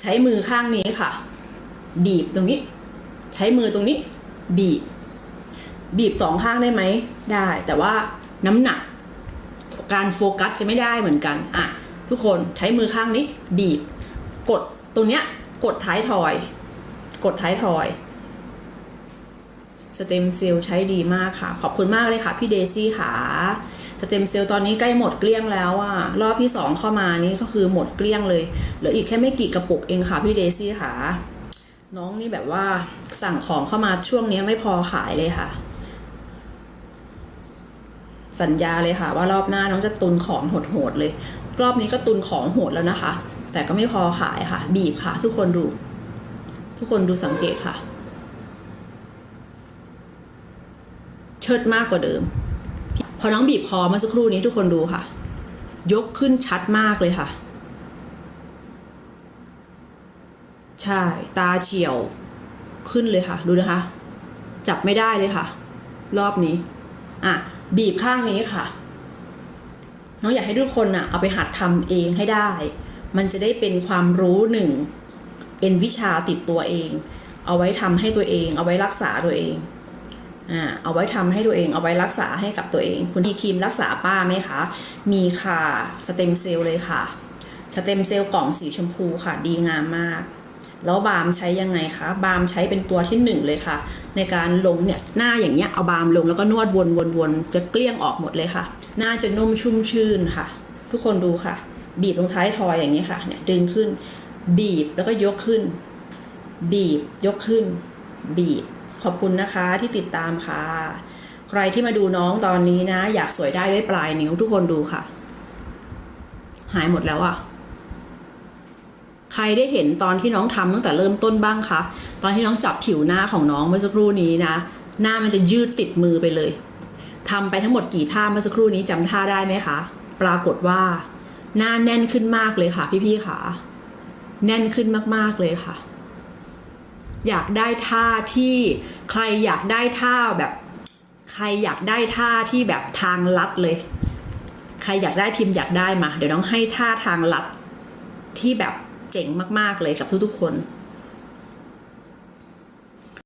ใช้มือข้างนี้ค่ะ บีบตรงนี้ ใช้มือตรงนี้ บีบ บีบสองข้างได้ไหมได้ แต่ว่าน้ำหนัก การโฟกัสจะไม่ได้เหมือนกันอะทุกคนใช้มือข้างนี้ บีบ กดตรงเนี้ย กดท้ายทอย กดท้ายทอยสเต็มเซลล์ใช้ดีมากค่ะ ขอบคุณมากเลยค่ะ พี่เดซี่ค่ะ สเต็มเซลล์ตอนนี้ใกล้หมดเกลี้ยงแล้วอะรอบที่สองเข้ามานี่ก็คือหมดเกลี้ยงเลยเหลืออีกแค่ไม่กี่กระปุกเองค่ะพี่เดซี่ค่ะ น้องนี่แบบว่าสั่งของเข้ามาช่วงนี้ไม่พอขายเลยค่ะ สัญญาเลยค่ะ ว่ารอบหน้าน้องจะตุนของโหดๆเลย รอบนี้ก็ตุนของโหดแล้วนะคะ แต่ก็ไม่พอขายค่ะ บีบค่ะ ทุกคนดู ทุกคนดูสังเกตค่ะ เชิดมากกว่าเดิม พอน้องบีบคอเมื่อสักครู่นี้ทุกคนดูค่ะ ยกขึ้นชัดมากเลยค่ะ ใช่ ตาเฉียวขึ้นเลยค่ะ ดูนะคะ จับไม่ได้เลยค่ะ รอบนี้ อะ บีบข้างนี้ค่ะ น้องอยากให้ทุกคนน่ะ เอาไปหัดทำเองให้ได้ มันจะได้เป็นความรู้หนึ่ง เป็นวิชาติดตัวเอง เอาไว้ทำให้ตัวเอง เอาไว้รักษาตัวเอง อ่าเอาไว้ทำให้ตัวเอง เอาไว้รักษาให้กับตัวเอง คุณทีครีมรักษาป้าไหมคะ มีค่ะสเต็มเซลล์เลยค่ะสเต็มเซลล์กล่องสีชมพูค่ะดีงามมากแล้วบามใช้ยังไงคะบามใช้เป็นตัวที่หนึ่งเลยค่ะ ในการลงเนี่ยหน้าอย่างเงี้ยเอาบามลงแล้วก็นวดวนวนวนจะเกลี้ยงออกหมดเลยค่ะ หน้าจะนุ่มชุ่มชื่นค่ะ ทุกคนดูค่ะ บีบตรงท้ายทอยอย่างนี้ค่ะเนี่ยดึงขึ้น บีบแล้วก็ยกขึ้น บีบยกขึ้น บีบ ขอบคุณนะคะที่ติดตามค่ะ ใครที่มาดูน้องตอนนี้นะ อยากสวยได้ด้วยปลายนิ้วทุกคนดูค่ะ หายหมดแล้วอะใครได้เห็นตอนที่น้องทำตั้งแต่เริ่มต้นบ้างคะตอนที่น้องจับผิวหน้าของน้องเมื่อสักครู่นี้นะ หน้ามันจะยืดติดมือไปเลยทำไปทั้งหมดกี่ท่าเมื่อสักครู่นี้จำท่าได้ไหมคะ ปรากฏว่า หน้าแน่นขึ้นมากเลยค่ะ พี่ๆค่ะ แน่นขึ้นมากๆเลยค่ะ อยากได้ท่าที่ใครอยากได้ท่าแบบ ใครอยากได้ท่าที่แบบทางลัดเลย ใครอยากได้พิมพ์อยากได้มา เดี๋ยวน้องให้ท่าทางลัดที่แบบเจ๋งมากๆเลยกับทุกๆคน